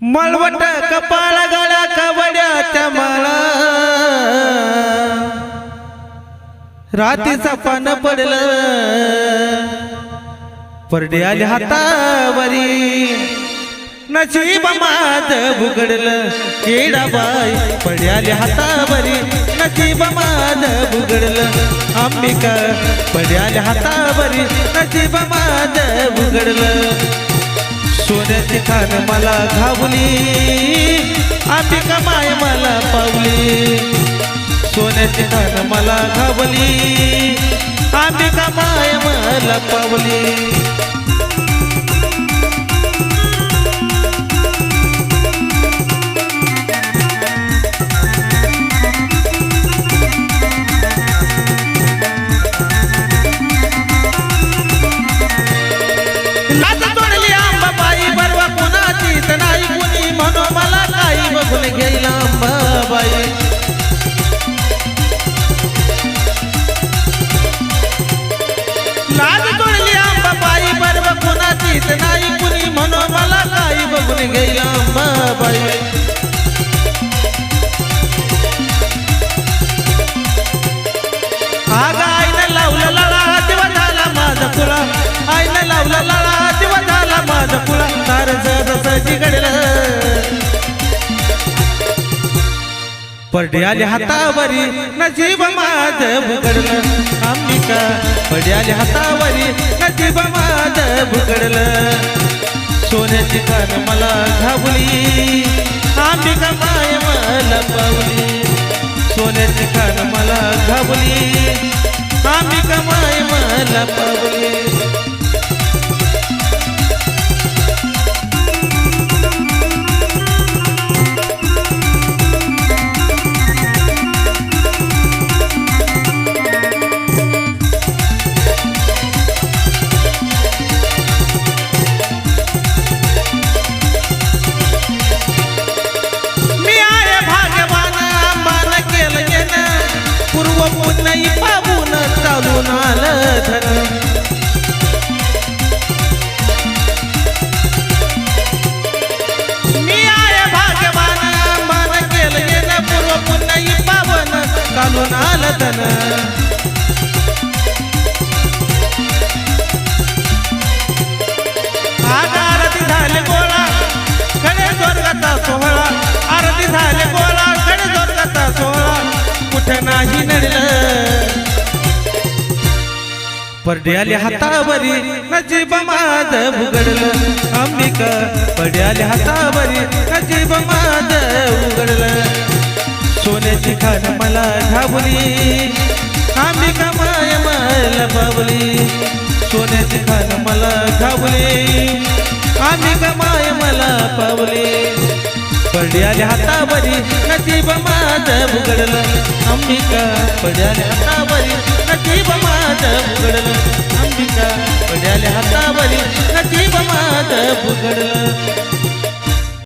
मळवट कपाळ गळा कवड्याच्या माळा. रातीचा पान पडलं. परडे आले हातावरी. नशीब माझ बुगडलं केडाबाई पड्याले हातावरी नशीब माझ बुगडलं अंबिका पड्याले हातावरी नशीब माझ बुगडलं सोन्याची खान मला घावली अंबिका माय मला पावली. सोन्याची खान मला घावली अंबिका माय मला पावली. बघून आग आईनं लावलं लळा तेव्हा झाला माझा कुळा आईनं लावलं लळा तेव्हा झाला माझा कुळा तार जसं जिगडलं पडे हातावरी नजीब माझ भुकडलं अंबिका पडे हातावरी नजीब माझ भुकडलं सोन्याची कान मला घावली अंबिका माय मला पावली. सोन्याची कान मला घावली अंबिका माय मला पावली. चालून आरती झाले गोळा कडे स्वर्गाचा सोहळा. आरती झाले गोळा कडे स्वर्गाचा सोहळा. कुठे नाही नडलं. पड्याले हातावरी नजीब माझ उघडलं. अंबिका पड्याले हातावरी नजीब माझ उघडलं. खान मला घावली अंबिका माय मला पावली. सोन्याची खान मला घावली अंबिका माय मला पावली. पड्याले हातावरी नजीब माझं उघडलं. अंबिका पड्याले हातावरी नजीब माझं उघडलं. अंबिका पड्याले हातावरी नजीब माझं उघडलं.